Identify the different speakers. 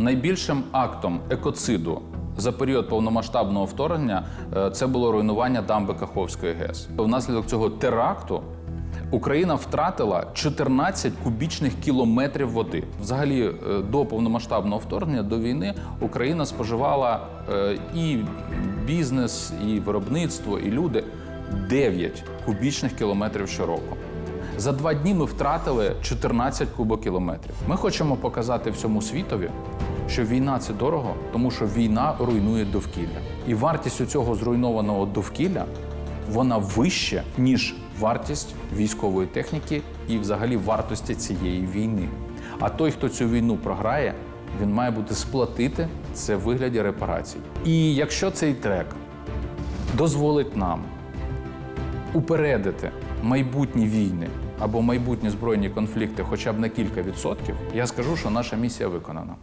Speaker 1: Найбільшим актом екоциду за період повномасштабного вторгнення е, це було руйнування дамби Каховської ГЕС. Внаслідок цього теракту Україна втратила 14 кубічних кілометрів води. Взагалі, е, до повномасштабного вторгнення до війни Україна споживала е, і бізнес, і виробництво, і люди 9 кубічних кілометрів щороку. За два дні ми втратили 14 кубокілометрів. Ми хочемо показати всьому світові, що війна це дорого, тому що війна руйнує довкілля. І вартість у цього зруйнованого довкілля вона вища, ніж вартість військової техніки і взагалі вартості цієї війни. А той, хто цю війну програє, він має бути сплатити це в вигляді репарацій. І якщо цей трек дозволить нам упередити майбутні війни або майбутні збройні конфлікти хоча б на кілька відсотків, я скажу, що наша місія виконана.